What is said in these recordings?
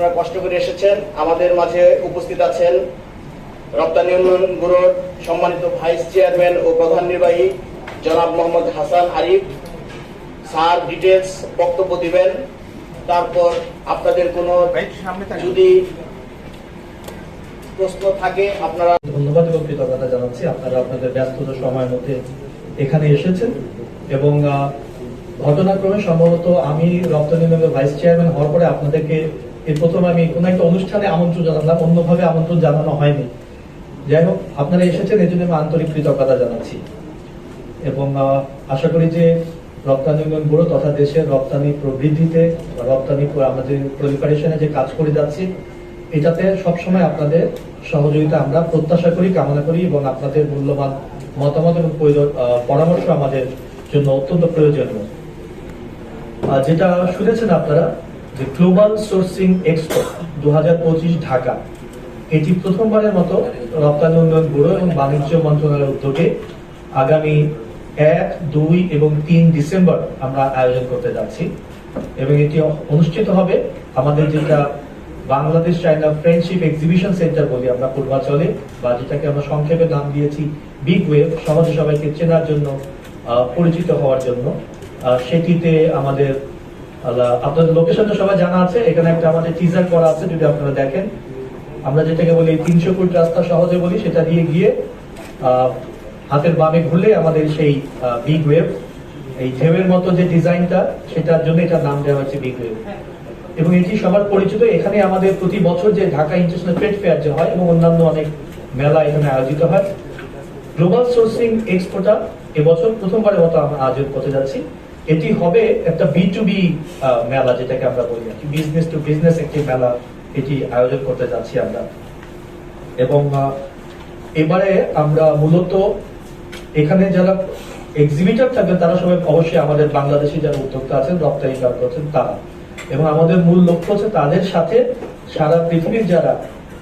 আপনারা কষ্ট করে এসেছেন, আমাদের মাঝে উপস্থিত আছেন রপ্তানি উন্নয়ন ব্যুরোর সম্মানিত ভাইস চেয়ারম্যান ও প্রধান নির্বাহী জনাব মোহাম্মদ হাসান আরিফ। স্যার ডিটেলস বক্তব্য দিবেন। তারপর আপনাদের কোনো যদি প্রশ্ন থাকে, আপনারা ধন্যবাদ এবং কৃতজ্ঞতা জানাচ্ছি। আপনারা আপনাদের ব্যস্ততা সময়ের মধ্যে এখানে এসেছেন এবং ঘটনাক্রমে সম্ভবত আমি রপ্তানি ভাইস চেয়ারম্যান হওয়ার পরে আপনাদেরকে এই প্রথম আমি কোনো একটা অনুষ্ঠানে আমন্ত্রণ জানালাম, অন্যভাবে আমন্ত্রণ জানানো হয়নি। যাই হোক, আপনারা এসেছেন, এই জন্য আমি আন্তরিক কৃতজ্ঞতা জানাচ্ছি। এবং আশা করি যে রপ্তানি উন্নয়ন ব্যুরো তথা দেশের রপ্তানি প্রবৃদ্ধিতে রপ্তানি আমাদের প্রলিফারেশনে যে কাজ করে যাচ্ছি, এটাতে সবসময় আপনাদের সহযোগিতা আমরা প্রত্যাশা করি, কামনা করি এবং আপনাদের মূল্যবান মতামত এবং পরামর্শ আমাদের জন্য অত্যন্ত প্রয়োজনীয়। যেটা শুনেছেন আপনারা যে গ্লোবাল সোর্সিং এক্সপো দু ঢাকা, এটি প্রথমবারের মতো রপ্তানি উন্নয়ন ব্যুরো এবং বাণিজ্য মন্ত্রণালয়ের উদ্যোগে আগামী এক, দুই এবং তিন ডিসেম্বর আমরা আয়োজন করতে যাচ্ছি এবং এটি অনুষ্ঠিত হবে আমাদের যেটা Bangladesh China friendship exhibition centre বলি আমরা পূর্বাচলে, বা যেটাকে আমরা সংক্ষেপে নাম দিয়েছি বিগ ওয়েভ সমাজে সবাইকে চেনার জন্য পরিচিত হওয়ার জন্য। সেটিতে আমাদের আপনাদের লোকেশনটা সবাই জানা আছে, এখানে একটা আমাদের টিজার করা আছে, যদি আপনারা দেখেন। আমরা যেটাকে বলি তিনশো ফুট রাস্তা সহজে বলি, সেটা দিয়ে গিয়ে হাতের বামে ঘুরলে আমাদের সেই বিগ ওয়েভ এই ঢেউয়ের মতো যে ডিজাইনটা সেটার জন্য এটার নাম দেওয়া হয়েছে বিগ ওয়েভ এবং এটি সবার পরিচিত, এখানে আমাদের প্রতি বছর যে ঢাকা ইন্টারন্যাশনাল ট্রেড ফেয়ার যে হয়, এবং অন্যান্য অনেক মেলা এখানে আয়োজিত হয়। গ্লোবাল সোর্সিং এক্সপোটা এবছর প্রথমবারের মতো আমরা আয়োজন করতে যাচ্ছি। এটি হবে একটা বি টু বি মেলা যেটাকে আমরা বলি আর কি। বিজনেস টু বিজনেস একটি মেলা এটি আয়োজন করতে যাচ্ছি আমরা। এবং এবারে আমরা মূলত এখানে যারা এক্সিবিটর থাকবেন, তারা সবাই অবশ্যই আমাদের বাংলাদেশি যারা উদ্যোক্তা আছেন রপ্তানিকারক আছেন তারা। এবং আমাদের মূল লক্ষ্য হচ্ছে তাদের সাথে সারা পৃথিবীর যারা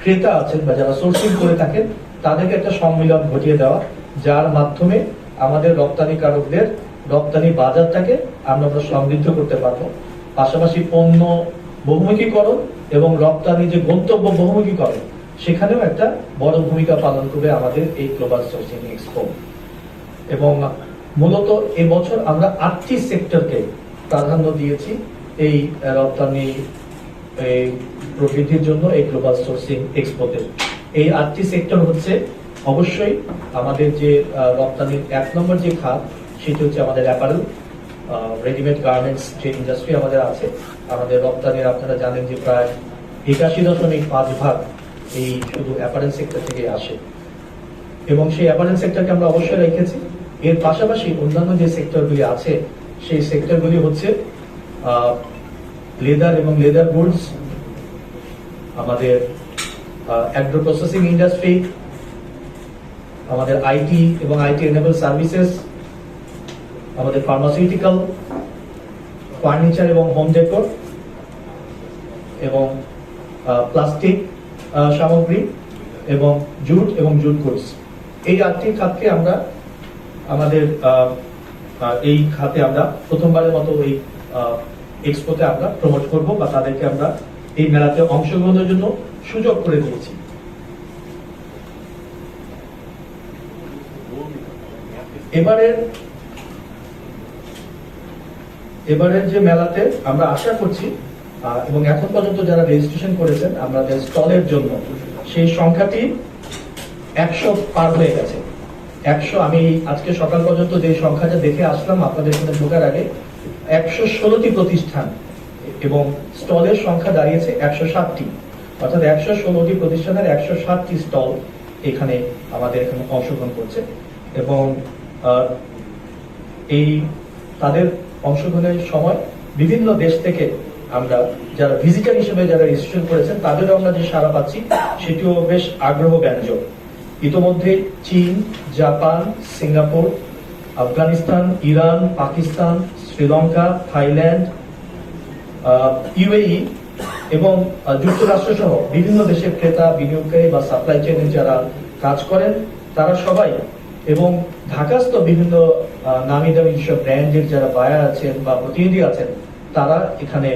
ক্রেতা আছেন বা যারা সোর্সিং করে থাকেন, তাদেরকে একটা সম্মিলন ঘটিয়ে দেওয়া, যার মাধ্যমে আমাদের রপ্তানিকারকদের রপ্তানি বাজারটাকে আমরা সমৃদ্ধ করতে পারব। পাশাপাশি পণ্য বহুমুখীকরণ এবং রপ্তানি যে গন্তব্য বহুমুখীকরণ, সেখানেও একটা বড় ভূমিকা পালন করবে আমাদের এই গ্লোবাল সোর্সিং এক্সপো এবং মূলত এবছর আমরা আটটি সেক্টরকে প্রাধান্য দিয়েছি এই রপ্তানি প্রবৃদ্ধির জন্য এই গ্লোবাল সোর্সিং এক্সপোতে এই আটটি সেক্টর হচ্ছে অবশ্যই আমাদের যে রপ্তানির এক নম্বর যে খাত সেটি হচ্ছে আমাদের অ্যাপারেল রেডিমেড গার্মেন্টস যে ইন্ডাস্ট্রি আমাদের আছে, আমাদের রপ্তানির আপনারা জানেন যে প্রায় একাশি দশমিক পাঁচ ভাগ এই শুধু অ্যাপারেল সেক্টর থেকে আসে। এবং সেই অ্যাপারেল সেক্টরকে আমরা অবশ্যই রেখেছি। এর পাশাপাশি অন্যান্য যে সেক্টরগুলি আছে, সেই সেক্টরগুলি হচ্ছে লেদার এবং লেদার গুডস আমাদের অ্যাগ্রো প্রসেসিং ইন্ডাস্ট্রি আমাদের আইটি এবং আইটি এনেবল সার্ভিসেস আমাদের ফার্মাসিউটিক্যাল ফার্নিচার এবং হোম ডেকোর এবং প্লাস্টিক সামগ্রী এবং জুট এবং জুট গুডস এই আটটি খাতকে আমরা, আমাদের এই খাতে আমরা প্রথমবারের মতো এই এক্সপোতে আমরা প্রমোট করব বা তাদেরকে আমরা এই মেলাতে অংশগ্রহণের জন্য সুযোগ করে দিয়েছি। এবারের এবারের যে মেলাতে আমরা আশা করছি এবং এখন পর্যন্ত যারা রেজিস্ট্রেশন করেছেন, আমাদের স্টলের জন্য, সেই সংখ্যাটি একশো পার হয়ে গেছে। একশো, আমি আজকে সকাল পর্যন্ত যে সংখ্যাটা দেখে আসলাম আপনাদের এখানে ঢোকার আগে, একশো ষোলোটি প্রতিষ্ঠান এবং স্টলের সংখ্যা দাঁড়িয়েছে একশো সাতটি অর্থাৎ একশো ষোলোটি প্রতিষ্ঠানের একশো সাতটি স্টল এখানে আমাদের এখানে অংশগ্রহণ করছে। এবং এই তাদের অংশগ্রহণের সময় বিভিন্ন দেশ থেকে আমরা যারা ভিজিটার হিসেবে যারা রেজিস্ট্রেশন করেছেন, তাদেরও আমরা যে সারা পাচ্ছি, সেটিও বেশ আগ্রহ ব্যঞ্জক। ইতোমধ্যে চীন, Japan, Singapore, Afghanistan, Iran, Pakistan, Sri Lanka, Thailand UAE এবং যুক্তরাষ্ট্র সহ বিভিন্ন দেশের ক্রেতা, বিনিয়োগকারী বা সাপ্লাই চেইনে যারা কাজ করেন, তারা সবাই এবং ঢাকাস্থ বিভিন্ন নামি দামি যেসব ব্র্যান্ডের যারা বায়ার আছেন বা প্রতিনিধি আছেন, তারা এখানে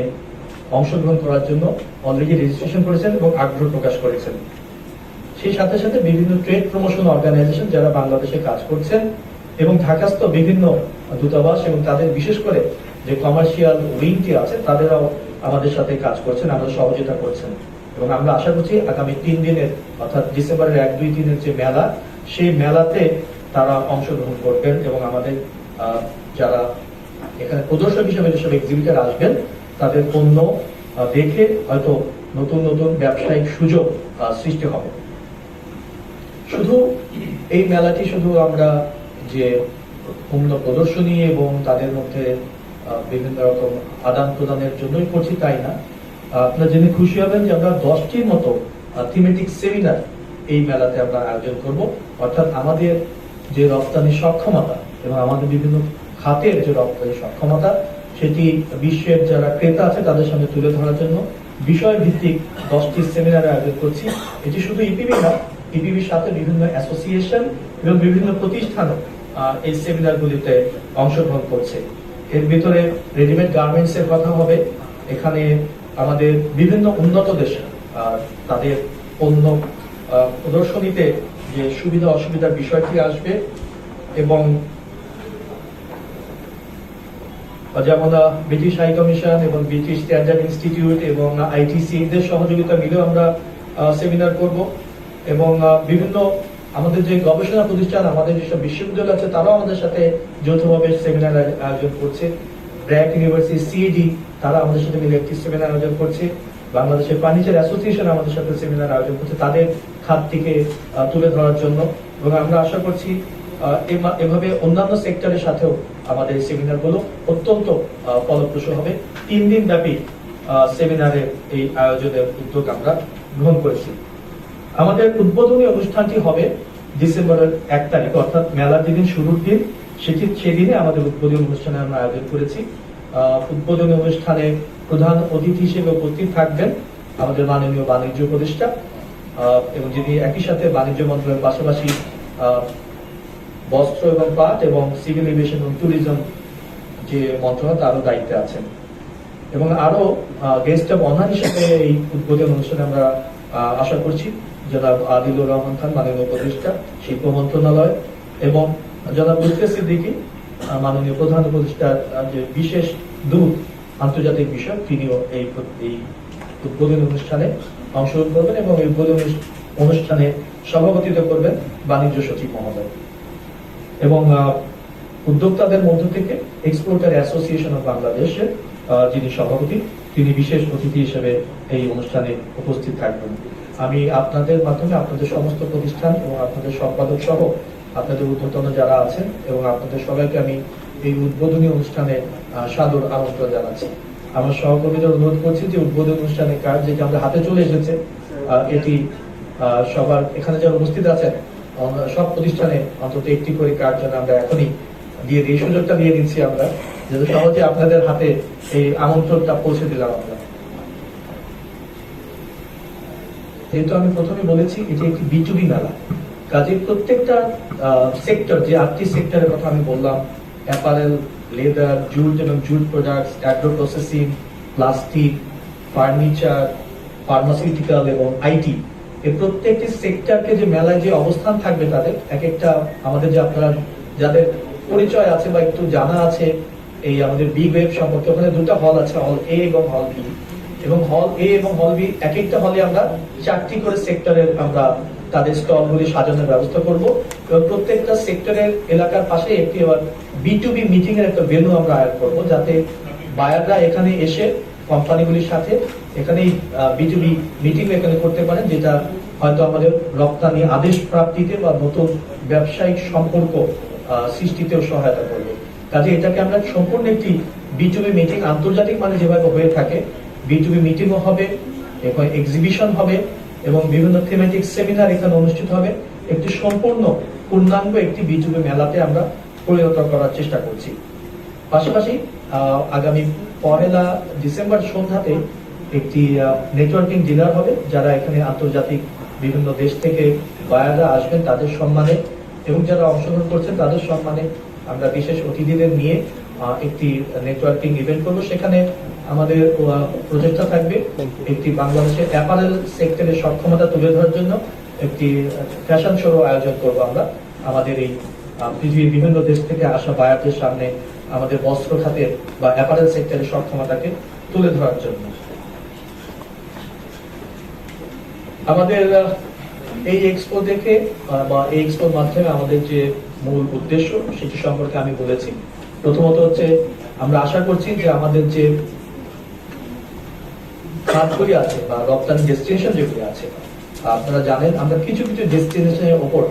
অংশগ্রহণ করার জন্য অলরেডি রেজিস্ট্রেশন করেছেন এবং আগ্রহ প্রকাশ করেছেন। সেই সাথে সাথে বিভিন্ন ট্রেড প্রমোশন অর্গানাইজেশন যারা বাংলাদেশে কাজ করছেন এবং ঢাকাস্থ বিভিন্ন দূতাবাস এবং তাদের বিশেষ করে যে কমার্শিয়াল উইংটি আছে, তাদেরও আমাদের সাথে কাজ করছেন আমরা সহযোগিতা করছেন। এবং আমরা আশা করছি আগামী তিন দিনের, অর্থাৎ ডিসেম্বরের এক দুই দিনের যে মেলা, সেই মেলাতে তারা অংশগ্রহণ করবেন এবং আমাদের যারা এখানে প্রদর্শক হিসেবে যেসব এক্সিবিটার আসবেন, তাদের পণ্য দেখে হয়তো নতুন নতুন ব্যবসায়িক সুযোগ সৃষ্টি হবে। শুধু এই মেলাটি শুধু আমরা যে পণ্য প্রদর্শনী এবং তাদের মধ্যে বিভিন্ন রকম আদান প্রদানের জন্যই করছি তাই না আপনারা জেনে খুশি হবেন যে আমরা দশটির মতো থিমেটিক সেমিনার এই মেলাতে আমরা আয়োজন করব। অর্থাৎ আমাদের যে রপ্তানি সক্ষমতা এবং আমাদের বিভিন্ন খাতের যে রপ্তানি সক্ষমতা, সেটি বিশ্বের যারা ক্রেতা আছে তাদের সামনে তুলে ধরার জন্য বিষয় ভিত্তিক দশটি সেমিনার আয়োজন করছি। এটি শুধু ইপিবি না ইপিবির সাথে বিভিন্ন অ্যাসোসিয়েশন এবং বিভিন্ন প্রতিষ্ঠানও এই সেমিনারগুলিতে অংশগ্রহণ করছে। এর ভিতরে রেডিমেড গার্মেন্টস এর কথা হবে। এখানে আমাদের বিভিন্ন উন্নত দেশ তাদের পণ্য প্রদর্শনীতে যে সুবিধা অসুবিধার বিষয়টি আসবে এবং যেমন ব্রিটিশ হাই কমিশন এবং ব্রিটিশ স্ট্যান্ডার্ড ইনস্টিটিউট এবং আইটিসি এদের সহযোগিতা মিলেও আমরা সেমিনার করব এবং বিভিন্ন আমাদের যে গবেষণা প্রতিষ্ঠান আমাদের যেসব বিশ্ববিদ্যালয় আছে তারাও আমাদের সাথে যৌথভাবে সেমিনার আয়োজন করছে। ব্র্যাক ইউনিভার্সিটি সিইডি তারা আমাদের সাথে মিলে একটি সেমিনার আয়োজন করছে। বাংলাদেশের ফার্নিচার অ্যাসোসিয়েশন আমাদের সাথে সেমিনার আয়োজন করছে। তাদের খাতটিকে তুলে ধরার জন্য। এবং আমরা আশা করছি এভাবে অন্যান্য সেক্টরের সাথেও আমাদের সেমিনারগুলো অত্যন্ত ফলপ্রসূ হবে। তিন দিন ব্যাপী সেমিনারের এই আয়োজনের উদ্যোগ আমরা গ্রহণ করেছি। আমাদের উদ্বোধনী অনুষ্ঠানটি হবে ডিসেম্বরের এক তারিখ, অর্থাৎ মেলার যেদিন শুরুর দিন, সেটি, সেদিনে আমাদের উদ্বোধনী অনুষ্ঠানে আমরা আয়োজন করেছি। উদ্বোধনী অনুষ্ঠানে প্রধান অতিথি হিসেবে উপস্থিত থাকবেন আমাদের মাননীয় বাণিজ্য উপদেষ্টা এবং যিনি একই সাথে বাণিজ্য মন্ত্রণালয়ের পাশাপাশি বস্ত্র এবং পাট এবং সিভিল এভিয়েশন এবং ট্যুরিজম যে মন্ত্রণালয়, তারও দায়িত্বে আছেন। এবং আরও গেস্ট অফ অনার হিসেবে এই উদ্বোধন অনুষ্ঠানে আমরা আশা করছি, জনাব আদিলুর রহমান খান, মাননীয় উপদেষ্টা শিল্প মন্ত্রণালয় এবং জনাব লুৎফে সিদ্দিকী মাননীয় প্রধান উপদেষ্টার যে বিশেষ দূত, আন্তর্জাতিক বিষয় তিনিও এই উদ্বোধনী অনুষ্ঠানে অংশগ্রহণ করবেন এবং এই উদ্বোধনী অনুষ্ঠানে সভাপতিত্ব করবেন বাণিজ্য সচিব মহোদয়। এবং উদ্যোক্তাদের মধ্য থেকে এক্সপোর্টার অ্যাসোসিয়েশন অফ বাংলাদেশের যিনি সভাপতি, তিনি বিশেষ অতিথি হিসেবে এই অনুষ্ঠানে উপস্থিত থাকবেন। আমি আপনাদের মাধ্যমে আপনাদের সমস্ত প্রতিষ্ঠান এবং আপনাদের সম্পাদক সহ আপনাদের ঊর্ধ্বতন যারা আছেন এবং আপনাদের সবাইকে আমি এই উদ্বোধনী অনুষ্ঠানে সাদর আমন্ত্রণ জানাচ্ছি। আমার সহকর্মীদের অনুরোধ করছি যে উদ্বোধন অনুষ্ঠানের কাজ যেটি আমাদের হাতে চলে এসেছে এটি সবার এখানে যারা উপস্থিত আছেন সব প্রতিষ্ঠানে অন্তত একটি করে কার্ড যেন আমরা এখনই দিয়ে দিই। সুযোগটা দিয়ে দিচ্ছি আমরা, যাতে সহজে আপনাদের হাতে এই আমন্ত্রণটা পৌঁছে দিলাম আমরা। যেহেতু আমি প্রথমে বলেছি, এটি একটি বিটুবি মেলা। কাজে প্রত্যেকটা সেক্টর যে আটটি সেক্টরের কথা আমি বললাম অ্যাপারেল লেদার জুট এবং jute products agro processing plastic furniture pharmaceutical এবং আইটি এই প্রত্যেকটি সেক্টরকে যে মেলায় যে অবস্থান থাকবে তাদের এক একটা আমাদের যে আপনারা যাদের পরিচয় আছে বা একটু জানা আছে, এই আমাদের বি ওয়েব সম্পর্কে, ওখানে দুটো হল আছে হল এ এবং হল বি এবং হল এ এবং হল বি এক একটা হলে আমরা চারটি করে সেক্টরের আমরা তাদের স্টলগুলি সাজানোর ব্যবস্থা করব। এবং প্রত্যেকটা সেক্টরের এলাকার পাশে একটি আবার বি টু বি মিটিং এর একটা ভেন্যু আমরা আয়োজন করব, যাতে বায়াররা এখানে এসে কোম্পানিগুলির সাথে এখানেই বি টু বি মিটিং এখানে করতে পারেন, যেটা হয়তো আমাদের রপ্তানি আদেশ প্রাপ্তিতে বা নতুন ব্যবসায়িক সম্পর্ক সৃষ্টিতেও সহায়তা করবে। কাজে এটাকে আমরা সম্পূর্ণ একটি বিটুবি মিটিং আন্তর্জাতিক মানে যেভাবে হয়ে থাকে বিটুবি মিটিংও হবে এখানে এক্সিবিশন হবে, এবং বিভিন্ন থিমেটিক সেমিনার এখানে অনুষ্ঠিত হবে। একটি সম্পূর্ণ পূর্ণাঙ্গ একটি বিটুবি মেলাতে আমরা পরিণত করার চেষ্টা করছি। পাশাপাশি আগামী পহেলা ডিসেম্বর সন্ধ্যাতে একটি নেটওয়ার্কিং ডিনার হবে, যারা এখানে আন্তর্জাতিক বিভিন্ন দেশ থেকে বায়াররা আসবেন তাদের সম্মানে এবং যারা অংশগ্রহণ করছেন তাদের সম্মানে আমরা বিশেষ অতিথিদের নিয়ে একটি নেটওয়ার্কিং ইভেন্ট করব। সেখানে আমাদের প্রজেক্টটা থাকবে একটি বাংলাদেশের অ্যাপারেল সেক্টরের সক্ষমতা তুলে ধরার জন্য একটি ফ্যাশন শোর আয়োজন করব আমরা। আমাদের এই পৃথিবীর বিভিন্ন দেশ থেকে আসা বায়ারদের সামনে আমাদের বস্ত্র খাতের বা অ্যাপারেল সেক্টরের সক্ষমতাকে তুলে ধরার জন্য। আমাদের এই এক্সপো দেখে বা এই এক্সপোর মাধ্যমে আমাদের যে মূল উদ্দেশ্য, সেটি সম্পর্কে আমি বলেছি। প্রথমত হচ্ছে, আমরা আশা করছি যে আমাদের যে খাতগুলি আছে বা রপ্তানি ডেস্টিনেশন যেগুলি আছে, আপনারা জানেন, আমরা কিছু কিছু ডেস্টিনেশনের ওপর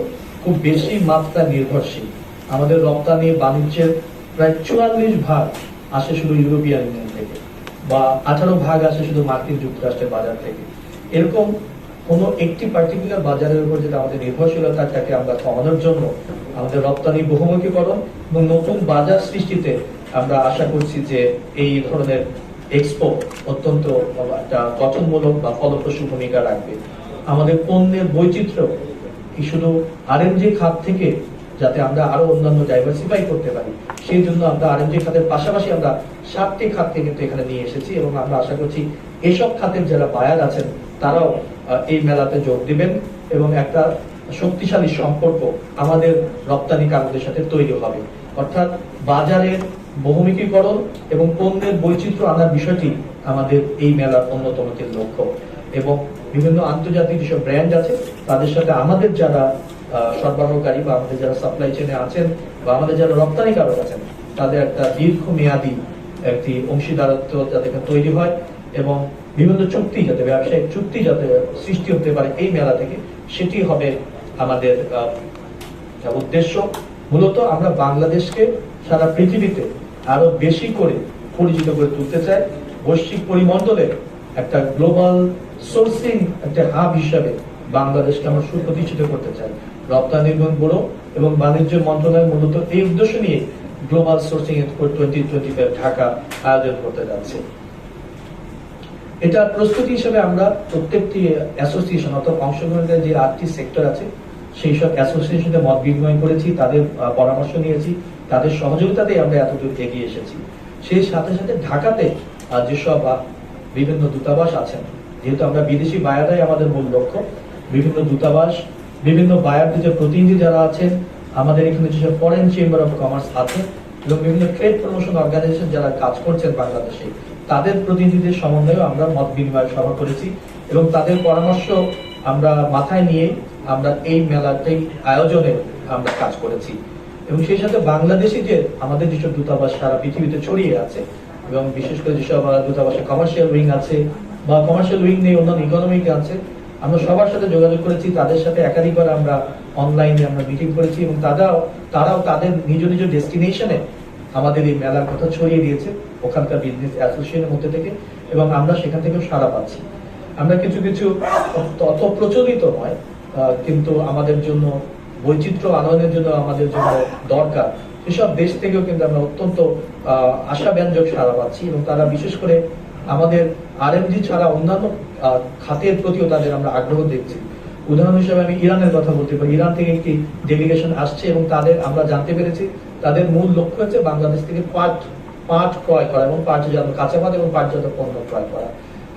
খুব বেশি মাত্রা নির্ভরশীল। আমাদের রপ্তানি বাণিজ্যের প্রায় চুয়াল্লিশ ভাগ আসে শুধু ইউরোপিয়ান ইউনিয়ন থেকে বা আঠারো ভাগ আসে শুধু মার্কিন যুক্তরাষ্ট্রের বাজার থেকে। এরকম কোনো একটি পার্টিকুলার বাজারের উপর যেটা আমাদের নির্ভরশীলতাটাকে আমরা কমানোর জন্য আমাদের রপ্তানি বহুমুখীকরণ এবং নতুন বাজার সৃষ্টিতে আমরা আশা করছি যে এই ধরনের এক্সপো অত্যন্ত একটা গঠনমূলক বা ফলপ্রসূ ভূমিকা রাখবে। আমাদের পণ্যের বৈচিত্র্য কি শুধু খাত থেকে যাতে আমরা আরও অন্যান্য ডাইভার্সিফাই করতে পারি, সেই জন্য আমরা খাতের পাশাপাশি আমরা সাতটি খাতকে কিন্তু এখানে নিয়ে এসেছি এবং আমরা আশা করছি এসব খাতের যারা বায়ার আছেন, তারাও এই মেলাতে যোগ দিবেন এবং একটা শক্তিশালী সম্পর্ক আমাদের রপ্তানি রপ্তানিকারকদের সাথে তৈরি হবে। অর্থাৎ বাজারের বহুমুখীকরণ এবং পণ্যের বৈচিত্র্য আনার বিষয়টি আমাদের এই মেলার অন্যতম লক্ষ্য। এবং বিভিন্ন আন্তর্জাতিক যেসব ব্র্যান্ড আছে, তাদের সাথে আমাদের যারা সরবরাহকারী বা আমাদের যারা সাপ্লাই চেনে আছেন বা আমাদের যারা রপ্তানিকারক আছেন, তাদের একটা দীর্ঘমেয়াদী একটি অংশীদারত্ব যাতে তৈরি হয় এবং বিভিন্ন চুক্তি যাতে, ব্যবসায়িক চুক্তি যাতে সৃষ্টি হতে পারে এই মেলা থেকে, সেটি হবে আমাদের উদ্দেশ্য। মূলত আমরা বাংলাদেশকে সারা পৃথিবীতে আরও বেশি করে পরিচিত করে তুলতে চাই। বৈশ্বিক পরিমণ্ডলে একটা গ্লোবাল সোর্সিং একটা হাব হিসাবে বাংলাদেশকে আমরা সুপ্রতিষ্ঠিত করতে চাই। রপ্তানি নির্মাণ ব্যুরো এবং বাণিজ্য মন্ত্রণালয় মূলত এই উদ্দেশ্য নিয়ে global sourcing expo twenty twenty five Dhaka আয়োজন করতে যাচ্ছে। এটা প্রস্তুতি হিসেবে আমরা প্রত্যেকটি অ্যাসোসিয়েশন অর্থাৎ অংশগ্রহণের যে আটটি সেক্টর আছে, সেই সব অ্যাসোসিয়েশনে মত বিনিময় করেছি, তাদের পরামর্শ নিয়েছি, তাদের সহযোগিতাতেই আমরা এতদূর এগিয়ে এসেছি। সেই সাথে সাথে ঢাকাতে যেসব বিভিন্ন দূতাবাস আছেন যেহেতু আমরা বিদেশি বায়ারাই আমাদের মূল লক্ষ্য, বিভিন্ন দূতাবাস, বিভিন্ন বায়ারদের যে প্রতিনিধি যারা আছেন, আমাদের এখানে যেসব ফরেন চেম্বার অফ কমার্স আছে এবং বিভিন্ন ট্রেড প্রমোশন অর্গানাইজেশন যারা কাজ করছেন বাংলাদেশে, তাদের প্রতিনিধিদের সমন্বয়ে আমরা মত বিনিময় সভা করেছি এবং তাদের পরামর্শ আমরা মাথায় নিয়ে আমরা এই মেলাটাই আয়োজনে আমরা কাজ করেছি। এবং সেই সাথে বাংলাদেশি যে আমাদের যেসব দূতাবাস সারা পৃথিবীতে ছড়িয়ে আছে এবং বিশেষ করে যেসব দূতাবাসে কমার্শিয়াল উইং আছে বা কমার্শিয়াল উইং নেই অন্যান্য ইকোনমিক আছে, আমরা সবার সাথে যোগাযোগ করেছি, তাদের সাথে একাধিকবার আমরা অনলাইনে আমরা মিটিং করেছি এবং তারাও তারাও তাদের নিজ নিজ ডেস্টিনেশনে আমাদের এই মেলার কথা ছড়িয়ে দিয়েছে, ওখানকার বিজনেস অ্যাসোসিয়েশনের মধ্যে থেকে, এবং আমরা সেখান থেকেও সারা পাচ্ছি। আমরা কিছু কিছু তত প্রচলিত নয় কিন্তু আমাদের জন্য, বৈচিত্র্য আনয়নের জন্য আমাদের জন্য দরকার। সেসব দেশ থেকেও কিন্তু আমরা অত্যন্ত আশাব্যঞ্জক সারা পাচ্ছি এবং তারা বিশেষ করে আমাদের আরএমজি ছাড়া অন্যান্য খাতের প্রতিও তাদের আমরা আগ্রহ দেখছি। উদাহরণ হিসেবে আমি ইরানের কথা বলতে পারি। ইরান থেকে একটি ডেলিগেশন আসছে এবং তাদের আমরা জানতে পেরেছি, তাদের মূল লক্ষ্য হচ্ছে বাংলাদেশ থেকে পাট পাট ক্রয় করা এবং পাটজাত কাঁচাপাত এবং পাটজাত পণ্য ক্রয় করা।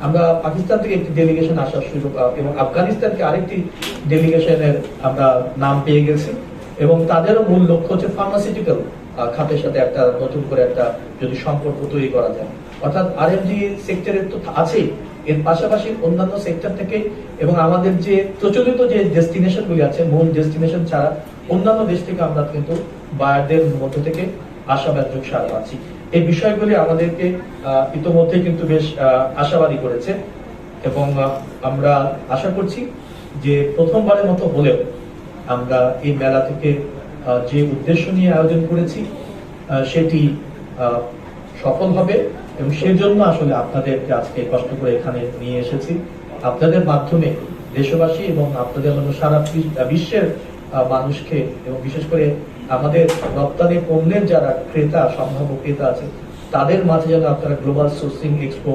আমরা পাকিস্তান থেকে একটি ডেলিগেশন আসার সুযোগ এবং আফগানিস্তানকে আরেকটি ডেলিগেশনের আমরা নাম পেয়ে গেছি। এবং তাদেরও মূল লক্ষ্য হচ্ছে ফার্মাসিউটিক্যাল খাতের সাথে একটা নতুন করে একটা যদি সম্পর্ক তৈরি করা যায়। অর্থাৎ আরএমজি সেক্টরের তো আছেই এর পাশাপাশি অন্যান্য সেক্টর থেকে এবং আমাদের যে প্রচলিত যে ডেস্টিনেশন গুলি আছে, মূল ডেস্টিনেশন ছাড়া অন্যান্য দেশ থেকে আমরা কিন্তু বায়ারদের মধ্য থেকে আশাব্যঞ্জক সারা পাচ্ছি। এই বিষয়গুলি আমাদেরকে ইতোমধ্যে কিন্তু বেশ আশাবাদী করেছে এবং আমরা আশা করছি যে প্রথমবারের মতো হলেও আমরা এই মেলা থেকে যে উদ্দেশ্য নিয়ে আয়োজন করেছি সেটি সফল হবে এবং সেজন্য আসলে আপনাদেরকে আজকে কষ্ট করে এখানে নিয়ে এসেছি। আপনাদের মাধ্যমে দেশবাসী এবং আপনাদের মতো সারা বিশ্বের মানুষকে এবং বিশেষ করে আমাদের রপ্তানি পণ্যের যারা ক্রেতা, সম্ভাব্য ক্রেতা আছে, তাদের মাঝে যেন আপনারা গ্লোবাল সোর্সিং এক্সপো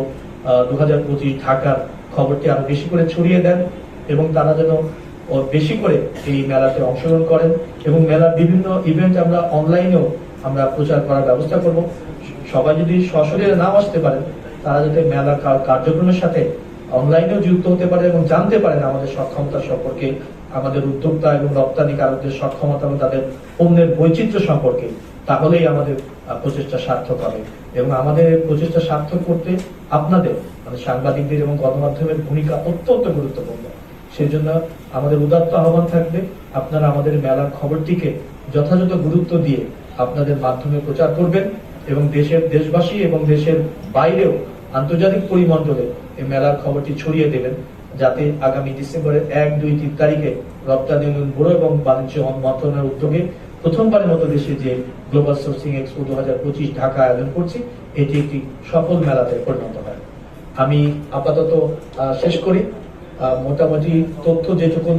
দু হাজার পঁচিশ ঢাকার খবরটি আরও বেশি করে ছড়িয়ে দেন এবং তারা যেন বেশি করে এই মেলাতে অংশগ্রহণ করেন এবং মেলার বিভিন্ন ইভেন্ট আমরা অনলাইনেও আমরা প্রচার করার ব্যবস্থা করব। সবাই যদি সশরীরে নাও আসতে পারেন তারা যাতে মেলার কার্যক্রমের সাথে অনলাইনেও যুক্ত হতে পারে এবং জানতে পারেন আমাদের সক্ষমতা সম্পর্কে, আমাদের উদ্যোক্তা এবং রপ্তানি রপ্তানিকারকদের সক্ষমতা এবং তাদের পণ্যের বৈচিত্র্য সম্পর্কে, তাহলেই আমাদের প্রচেষ্টা সার্থক হবে। এবং আমাদের প্রচেষ্টা সার্থক করতে আপনাদের মানে সাংবাদিকদের এবং গণমাধ্যমের ভূমিকা অত্যন্ত গুরুত্বপূর্ণ। সেই জন্য আমাদের উদাত্ত আহ্বান থাকবে, আপনারা আমাদের মেলার খবরটিকে যথাযথ গুরুত্ব দিয়ে আপনাদের মাধ্যমে প্রচার করবেন। এবং দেশের দেশবাসী এবং দেশের বাইরেও আন্তর্জাতিক পরিমণ্ডলে এই মেলার খবরটি ছড়িয়ে দেবেন যাতে আগামী ডিসেম্বরের এক, দুই, তিন তারিখে রপ্তানি উন্নয়ন এবং বাণিজ্য মন্ত্রণালয়ের উদ্যোগে প্রথমবারের মতো দেশে যে গ্লোবাল সোর্সিং এক্সপো দু হাজার পঁচিশ ঢাকা আয়োজন করছি, এটি একটি সফল মেলাতে পরিণত হয়। আমি আপাতত শেষ করি। মোটামুটি তথ্য যেটুকু